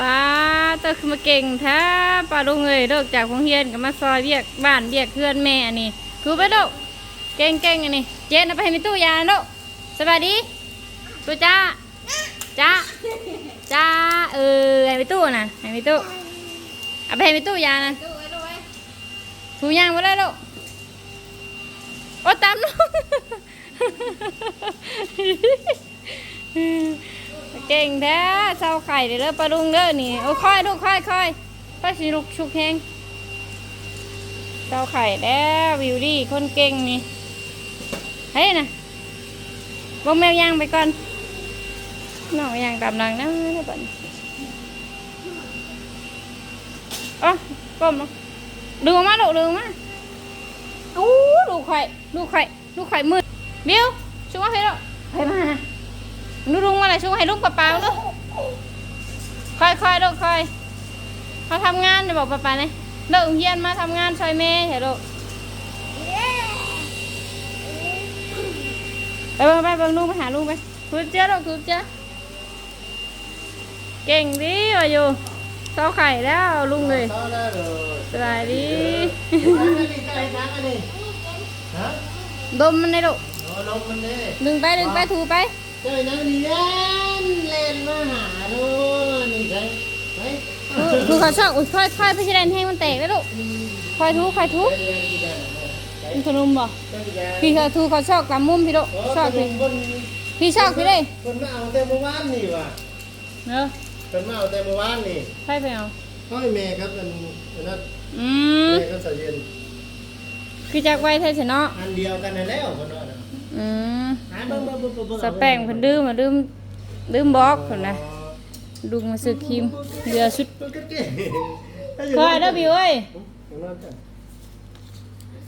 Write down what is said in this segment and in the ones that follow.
ป้าเจ้าคือมาเก่งแท้ป้าลุงเอยเลิกจากโรงเรียนก็มาซอยเรียกบ้านเรียกเพื่อนแม่อันนี้ถูไปลูกเก่งเก่งอันนี้เจนเอาไปให้มีตู้ยาลูกสวัสดีตู้จ้าจ้าจ้าเออให้มีตู้นะให้มีตู้เอาไปให้มีตู้ยานะถูยางมาเลยลูกโอ้ตามลูก เก่งแท้เศร้าไข่เด้อปลาลุงเด้อนี่โอ้ค่อยลูกค่อยค่อยป้าสิลูกชุกแหงเศร้าไข่แล้ววิวดี้คนเก่งนี่เฮ้ยนะบ่แมวย่างไปก่อนน้องย่างตามหลังนะนะบัดนี้เอ๋อก้มลงดึงมาลูกดึงมาอู้ลูไข่ลูไข่ลูไข่มืดบิวช่วยมาให้ลูกให้มานะ นูรุงมาเลยช่วยให้ลุงปะปาลูกค่อยค่อยๆลูกค่อยเขาทำงานจะบอกปะปาเนี่ยเลิกโรงเรียนมาทำงานช่วยแม่เถอะลูกไปเบิ่งไปเบิ่งลุงไปหาลุงไปทุบเจ้าลูกทุบเจ้าเก่งดีว่ะอยู่เต้าไข่แล้วลุงเลย Sao ra rồi? สบายดี Sáng cái đi, cái sáng cái đi. Hả? ดมมันเลยลูก Rồi, lông mình đi. ดึงไปดึงไปถูไป เจ้านักเรียนเล่นมาหาโน่นนี่ใช่ไมดูเขาชอบอุ้ยค่อยค่อยพี่เรนให้มันแตกแล้วลูกค่อยทุค่อยทุกขนุ่มบ่พี่เขาทุเขาชอบกำมุมพี่ลูกชอบพี่พี่ชอบพี่เลยคนมาเอาแต่เมื่อวานนี่ว่ะเนอะคนมาเอาแต่เมื่อวานนี่ใช่ไปเอาค่อยเมย์ครับมันนั่นอืมเมย์ก็ใส่เย็นคือจากไว้เท่าเนาะอันเดียวกันแล้วคนนั้น bưng, bưng. สแป้งเพิ่นดื้อมาดื้มดื้มบล็อกคนนะลุงมาซื้อครีมเรือชุด Bưng cái kia. Cái gì คอย bưng? เด้อบิวเอ้ย Con nói chả.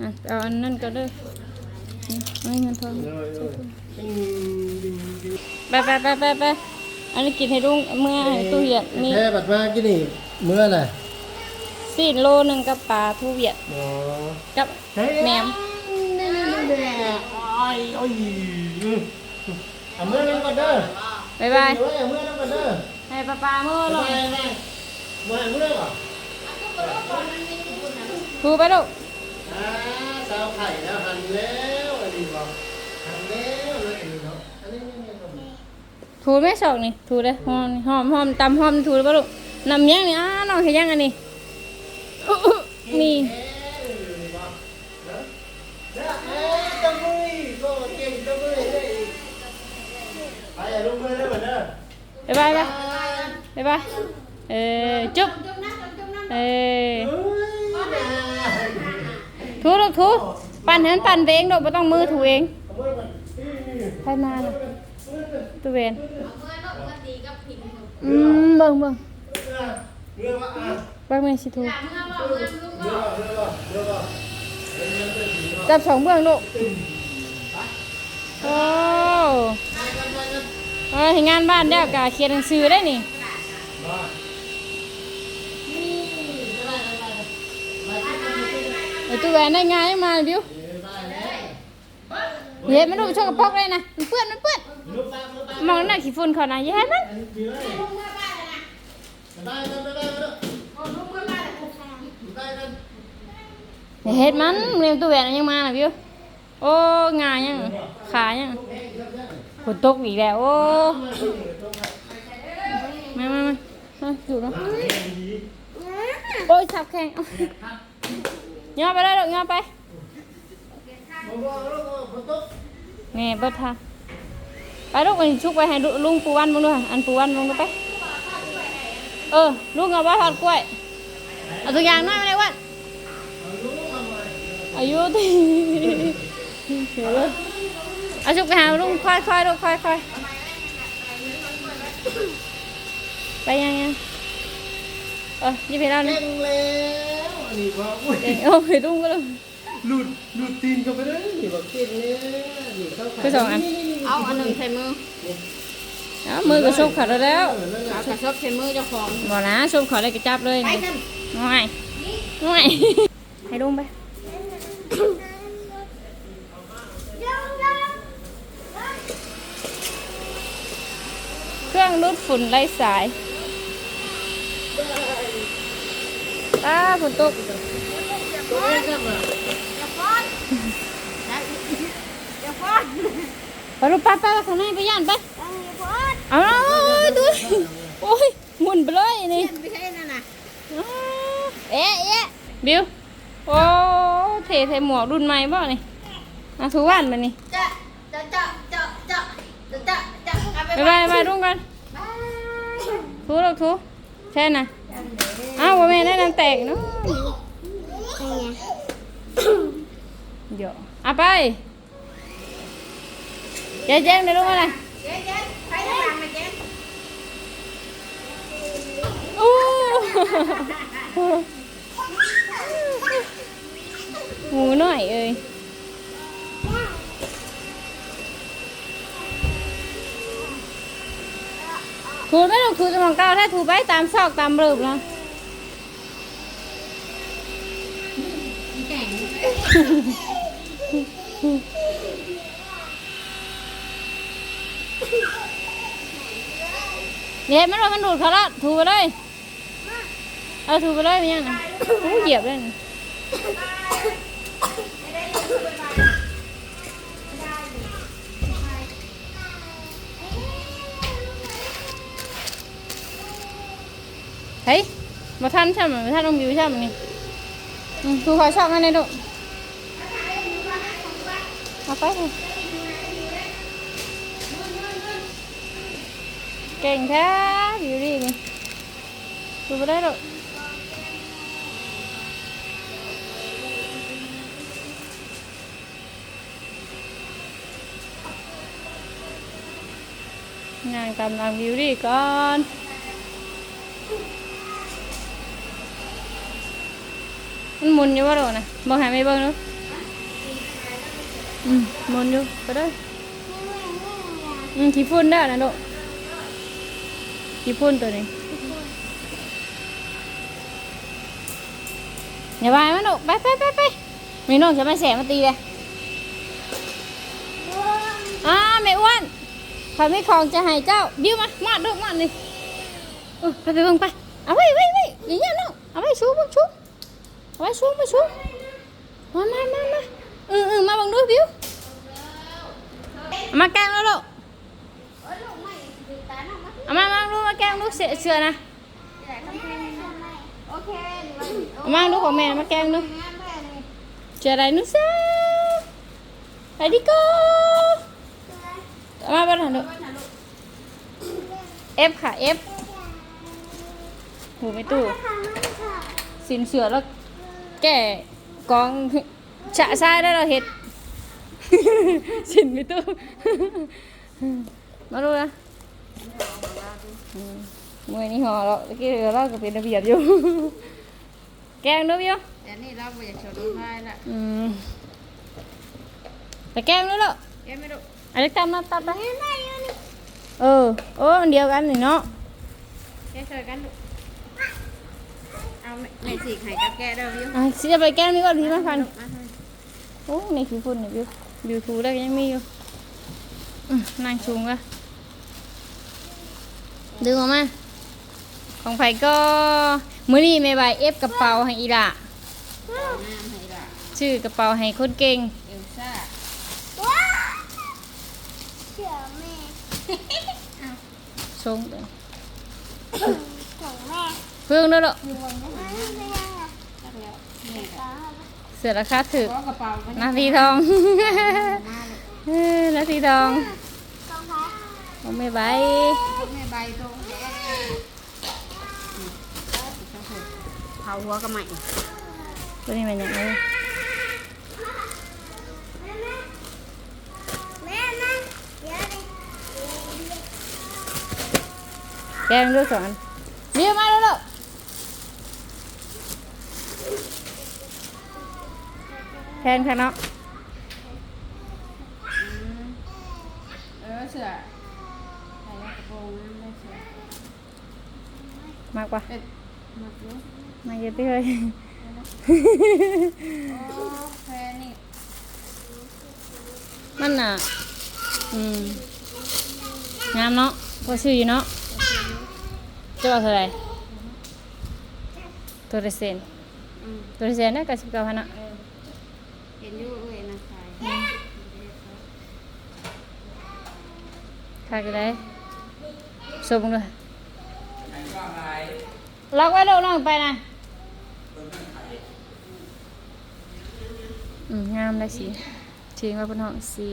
อะเอาอันนั้นก็เด้อนี่ไม่เงินทอง Rồi, rồi. Ừ, đi, đi. ไปไปไปไปไปอันนี้กินให้ลุงเมื่อให้ตู้เวียดมี Thế bật ra cái này mưa này. ซีนโลหนึงกับปลาทูเวียด Đó. กับ Thế Mèo. Nè, nè, nè, nè. Ôi, ôi. Ừ. À mưa nó còn đơ. บ๊ายบาย Ôi, à mưa nó còn đơ. ให้ปลาปลาเมื่อลง Này, này. Mưa à, mưa à? ทูไปลูก À, sao khải đã hẳn léo rồi đi vào. Hẳn léo rồi đi vào. À, nè, nè, nè, nè. ถูไหม่ชอกนี่ถูเลยหอมหอมหอมตำหอมถูเลยปะลูกนำยังนี่อ้าน้องเห็นยังอันนี้อื้ออื้อนี่ บ๊ายบายไปบ๊ายบายเออจุ๊บเออ Ôi, nè. ถูลูกถูปั่นเห็นปั่นเองลูกไม่ต้องมือถูเอง Cảm ơn bạn. ใครมาน่ะตัวเวนอืมเบิ่งเบิ่ง Mưa vào, à. เบิ่งแม่สิถู Mưa vào, mưa vào, mưa vào. จับสองเบื้องลูกโอ้ เออเห็นงานบ้านแล้วกะเขียนหนังสือได้นี่ไอตัวแหวนได้ไงมาบิวเย็บมันดูช่องกระปอกเลยนะมันเปื้อนมันเปื้อนมองหน้าขี้ฝุ่นเขานะอย่าให้มันเฮ็ดมันเรียนตัวแหวนยังมาน่ะบิวโอ้งายังขายัง ฝนตกอีกแล้วโอ้มามามามาอยู่เนาะโอ้ยสับแข้งเอาย่อไปเลยลูกย่อไป Mưa vào, mưa vào, mưa tốt. แม่เบิดทางไปลูกอันชุกไปให้ลุลุงปูวันมึงด้วยอันปูวันมึงด้วยไปเออลุงเอาไว้ทอดกล้วยเอาตัวอย่างหน้ามาเลยวันอายุที่เดี๋ยว เลยเอาชุกไปหาลุงค่อยค่อยๆลูกค่อยค่อยๆไปยังยังเออยี่เพลาเนี่ย Đen léo. Đi vào. Ui. เองโอ้ยลุงก็ลุง lụt lụt tin cho cái đấy thì bảo tiền nhé thì sao phải Cái dòng ăn. เอาอันหนึ่งใส่มือเอามือก็ชุกขาดแล้วเอากระชบใส่มือเจ้าของ บอกนะชุกขาเลยก็จับเลยไปกัน ง่ายง่ายให้ลุงไป รื่องรูดฝุ่นไล่สายป้าฝุ่นตกไปรูปป้าป้าข้างในไปย่านไปเอาดูโอ้ยหมุนไปเลยนี่เอ๊ะเอ๊ะบิวโอ้เทเส่หมวกรุ่นใหม่บ่นี่อาทุวันมานี่จะจะจะจะจะจะจะไปไปไปรุ่งกัน ทูลูกทูใช่น่ะอ้าวว่าแม่ได้น้ำแตกเนาะเดี๋ยวเอาไปเจ๊เจ๊ได้รู้อะไรเจ๊เจ๊ใครจะวางไหมเจ๊อู้หมูหน่อยเอ้ย ถูไม่ถูกถูจะของเก่าถ้าถูไปตามซอกตามริบแล้วแข่งเดี๋ยวมันว่ามันดูดเขาละถูไปเลย เอาถูไปเลยมันยังนะโอ้เหยียบเลย เฮ้ยมาท่านใช่ไหมมาท่านองบิวใช่ไหมนี่อืมถูขอชอบกันเลยลูเอาไปเถอะเก่งแท้บิวดี้นี่ถูไปได้ลูกงานตามรางบิวดี้ก่อน มันหมุนอยู่ว่าโดนะบอกหายไม่เบิ่งเนาะอืมหมุนอยู่ไปเลยอืมขี้ฝุ่นได้นะลูกขี้ฝุ่นตัวนี้อย่าไปมันลูกไปไปไปไปมีน้องจะมาแสมาตีเลยอ่าแม่อ้วนเขาไม่ของจะให้เจ้า บิ้วมามาดลูกมาดเลยเออไปไปเบิ่งไปเอาไว้ไว้ไว้อย่างเงี้ยน้องเอาไว้ชูเบิ่งชู Quay xuống, quay xuống. Mai, mai, mai, mai Ừ, ừ, mai bằng đuôi biếu Mà càng đâu đâu Mà mang đuôi, mà càng đuôi sữa sữa nè. Mang đuôi của mẹ, mà càng đuôi Chờ đây nước sữa. Phải đi cô. Mai bắt hẳn được Ép khả ép. Hủ mấy tù Xin sửa rồi kẻ con chạ sai đó là hết. Xin với tôi. Nó đâu ra. Mười ni hò đó cái đó là cái tiền nó việt vô. Kem nữa biết không? Ừ. Phải keng nữa đâu à, ừ. anh lấy tâm nó tập đây ừ. Ô điều ăn thì nó. Cái trời ăn được. แม่ฉีกให้กับแกได้อวิวอะสิจะไปแก้มีก็อนพี่มาพันโอ้ในขี้ฝุ่นเนี่ยวิวบิวทูได้ยังมีอยู่นั่งชุงก็ดึงออกมา ของไผก็มื้อนี้แม่บายเอฟกระเป๋าให้อีหละชื่อกระเป๋าให้คนเก่งเชื่อแม่ ชงเลย ลูกตักแล้วแม่ก็เสือราคาถึกขอกระเป๋าก็นาทีทองมาลูกเออนาทีทองของแม่ใบแม่ใบตรงแกเผาหัวกับใหม่ตัวนี้มันยังไงแกงด้วยสอนเรียกมาแล้ว ลูกแทนค่ะเนาะเออเสือใส่กระโปรงน้ำได้เสือมากกว่าเป็ดมาดูมาเยอะไปเลยโอ้แฟนนี่มันน่ะอืมงามเนาะพอชื่ออยู่เนาะจะเอาเท่าไหร่ตัวละเซนอืมตัวละเซนน่ะก็สิบเก้าพันอะเออเห็นอยู่เอ้ยนะขายค่ะก็ได้ส่งด้วยล็อกไว้ลูกน้องไปนะอืมงามได้สีสีว่าเป็นห้องสี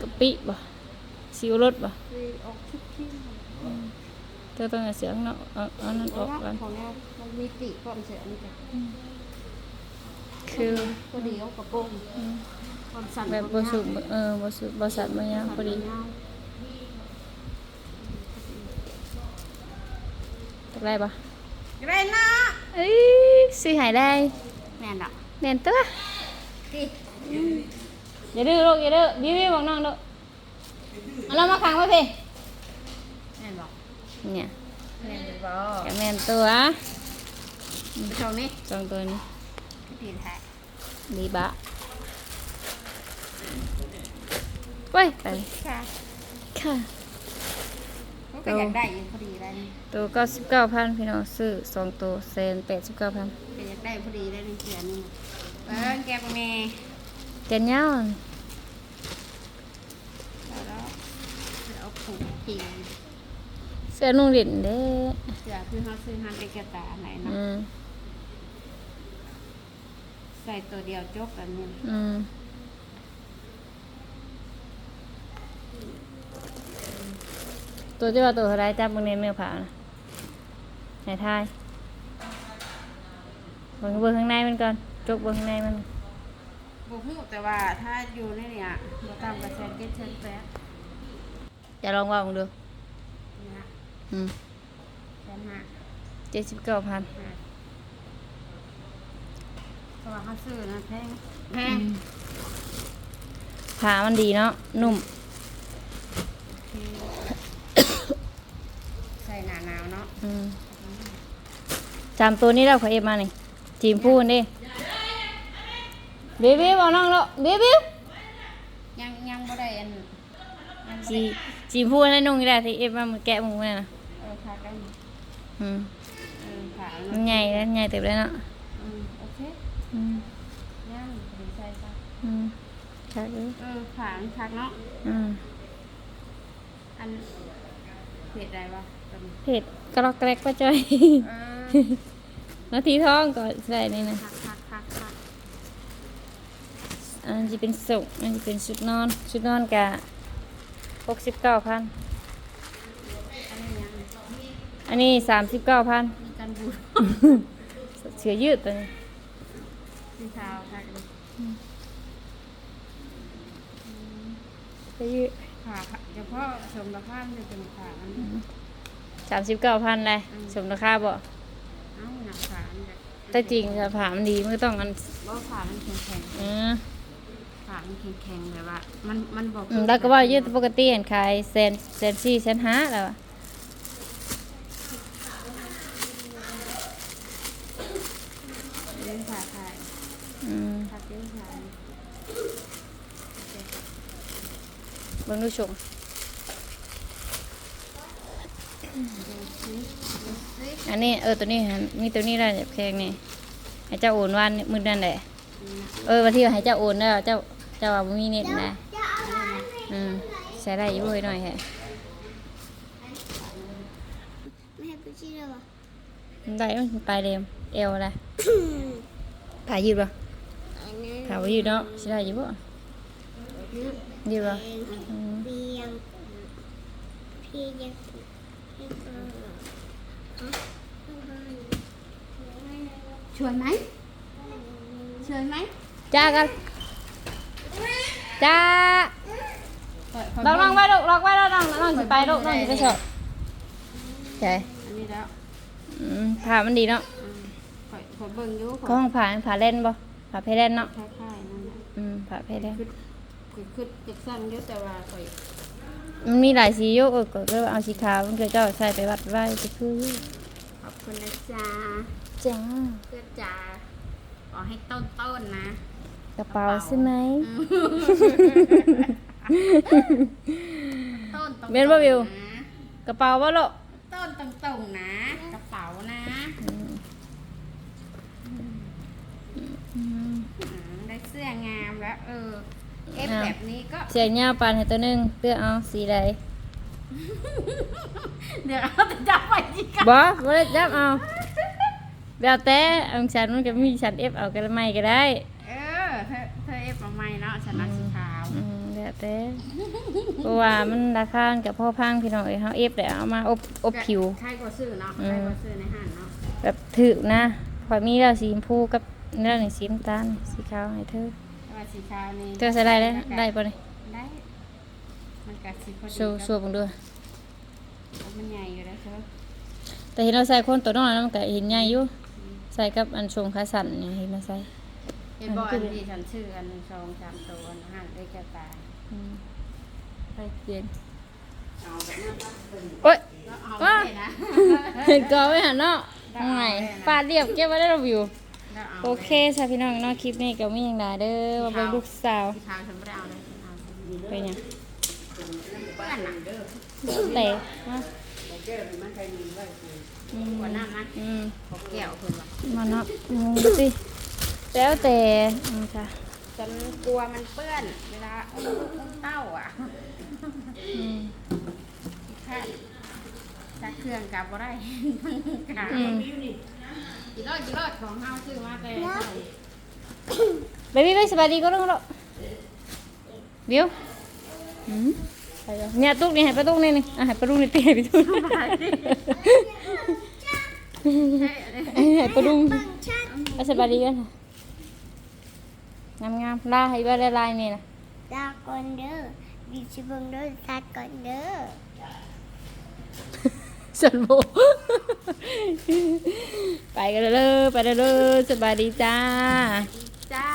กะปิบ่สีรสบ่คือออกชุดที่เธอต้องเอาเสียงเนาะเอาเอานั่นออกก่อนของแนวมันมีปีกความเสียนี่จ้ะ คือพอดีเอากระโปรงความสั่นแบบบสุเออบสุบสัตว์มันยังพอดีตักได้ปะไรนะเอ้ยสีหายได้แม่นดอกแน่นตัวดิอย่าดื้อลูกอย่าดื้อบิ้วบิ้วบอกน้องลูกเอาเรามาขังไว้พี่แม่นบอกเนี่ยแม่นบอแกแม่นตัวผู้ชมนี่สองตัวนี้ ดีแท้ดีบะเว้ยไปค่ะค่ะก็อยากได้อยู่พอดีแล้วนี่ตัวก็สิบเก้าพันพี่น้องซื้อสองตัวเซนแปดสิบเก้าพันก็อยากได้พอดีแล้วนี่เสือนี่เออแกปะแม่แกนยาวแล้วแล้วเอาผูกจริงเสื้อนุ่งดิ่นเด้เสือคือเขาซื้อฮันเป็นกระตาไหนเนาะ อืม ใส่ตัวเดียวจบกันนี่อืมตัวที่ว่าตัวเท่าไรจับมึงในเนื้อผานะไหนทายเบิ่งเบิ่งข้างในมันก่อนจกเบิ่งข้างในมัน บุกหูแต่ว่าถ้าอยู่ในเนี่ยเราตามกระแสเก็ตเชิญแป๊บจะลองว่ามึงดูนี่นะอืมแสนห้าเจ็ดสิบเก้าพัน ห้าเพ ราะว่าเขาซื้อนะแพงแพงผามันดีเนาะนุ่ม ใส่หนาหนาวเนาะอืมจำตัวนี้แล้วขอเอฟมาหน่อยจีมพูนดิเบบี้บอกน้องแล้วเบบี้ยังยังบ่ได้อันยังบ่จีได้จีมพูนให้นุ่งนี่แหละที่เอฟมามันแกะมึงไว้นะเออขากันอืมเออขามันใหญ่แล้วใหญ่เต็มแล้วเนาะ อืมโอเค อืม ย่างดีใส่ซะ อืม ชักเลยเออขามันชักเนาะ อืมอันเผ็ดได้ปะตอนเผ็ดกรอกแกรกป้าจ้อย เออ นาทีท้องก่อนใส่นี่นะ คักคักคักคักอันนี้จะเป็นสุกอันนี้จะเป็นชุดนอน ชุดนอนกะหกสิบเก้าพัน อันนี้ยังอันนี้สามสิบเก้าพันมีกันบูดเสือยืดตัวนี้ สีขาวคักเลย เสือยืดขาเฉพาะสมราคามันจะเป็นขาอันนี้สามสิบเก้าพันเลยสมราคาบ่เอ้าหนักขามันจะแต่จริงถ้าผ่ามันดีมันก็ต้องอันว่าขามันแข็งแข็งเออๆขามันแข็งแข็งๆแบบว่า มันมันบอกอืมแล้วก็ว่ายืดปกติเห็นขายแสนแสนสี่แสนห้าแล้วอะเลี้ยงขาขายอืมขาเลี้ยงขา เบิ่งดูชมดูสิดูสิอันนี้เออตัวนี้ฮะมีตัวนี้ได้แพงนี่ให้เจ้าโอนวันมือนั่นแหละนี่นะเออวันที่ให้เจ้าโอนแล้วเจ้าเจ้าว่าบ่มีเน็ตนะอืมใช้ได้อยู่เว้ยหน่อยแฮะไม่ให้ไปชี้เลยวะมันได้มันไปเร็วเอวอะไรผ่ายืดป่ะอันนั้นผ่าบ่ยืดเนาะใช้ได้อยู่บ่ยื ดป่ะเป็นอืมเพียงพี่ยังพี่ก็ฮะชวนไหมชวนไหมจ้ากันจ้าลองลองไว้ลูกลองไว้แล้วน้องน้องสิไปลูกน้องสิไปเถอะใช่อันนี้แล้วอืมผ่ามันดีเนาะอืมข่อยข่อยเบิ่งอยู่ก็ข่อยห้องผ่าผ่าเล่นบ่ผ่าเพเล่นเนาะคล้ายๆนั่นแหละอืมผ่าเพเล่น มันมีหลายสีโยเออก็เลาเอาสีขาวมันก็จ้ใส่ไปวัดไว้ก็คือขอบคุณนะจ๊ะจ้าเพื่อจ๋าขอให้ต้นต้นนะ กระเป๋าใช่ไหมต้นตรเบนว่าวิวกระเป๋าว่าโลกต้นตรงๆนะ กระเป๋านะได้เสื้องามแล้ว เออ เอฟแบบนี้ก็เสียงยาวปานให้ตัวหนึงเลือกเอาสีใดเดี๋ยวเอาแต่จับไปจีกันบ่บ่ได้จับเอาแล้วแต่อังฉันมันก็มีฉัน F เอาก็ไม่ก็ได้เออเธอเธอเอฟมาใหม่เนาะฉันรักสีขาวอืมแล้วแต่เพราะว่ามันราคามันกับพ่อพังพี่น้องเอ้ยเฮา F ได้เอามาอบอบผิว ใครก็ซื้อเนาะอืมใครก็ซื้อในห้างเนาะแบบถือนะพอยมีแล้วสีชมพูกับเนื้อนี่สีน้ำตาลสีขาวให้เธอแต่ ว่าสีขาวนี่เธอใส่ได้เลยได้ปะนี่ได้มันกัดสีพอดีโชว์โชว์ผมด้วยกับมันใหญ่อยู่แล้วใช่ไหมแต่เห็นเราใส่คนตัวน้อยแล้วมันก็เห็นใหญ่อยู่ใส่กับอันชงขาสั่นเนี่ยเห็นเราใส่เห็นบอกอันที่ฉันชื่ออันหนึ่งสองสามตัวนะห้างได้แก่ตาอืมใส่เย็นเอาแบบนั้นปะเบิ่งโอ๊ยแล้วเอาว้าไปนะเห็นกอไว้หันเนาะทำไงปาดเรียบเก็บไว้ได้เราวิว แล้วาโอเคค่ะพี่น้องเนาะคลิปนี้ก็มีอย่างไรเด้อมาเป็นลูกสาวสีขาวฉันไม่ได้เอาเลยฉันเอาสีไปเนี่ยเปื้อนหนังเด้อแต่มาแก้วมันใครมีไว้อืมกว่านั้นนะอืมขอแก้วคุณว่ะมาเนาะงงสิแล้วแต่อืมค่ะฉันกลัวมันเปื้อน เวลาอุ้มลูกอุ้มเต้าอะอืม แค่จักเครื่องกลับบ่ได้ค่ะอืม กี่รอดกี่รอดของเฮาซื้อมาแต่เบบี้ไปสบายดีก็ต้องรอบิวอืมไปแล้วเนี่ยตุ๊กนี่ให้ปลาตุ๊กนี่นี่อะให้ปลาตุ๊กนี่เตะไปตุ๊กให้ปลาตุ๊กไปสบายดีกันงามงามๆลาให้บ้านละลายนี่นะตาก่อนเด้อดิฉันเบิ่งเด้อตาก่อนเด้อ สันโบไปกันเลยไปกันเลยสบายดีจ้าจ้า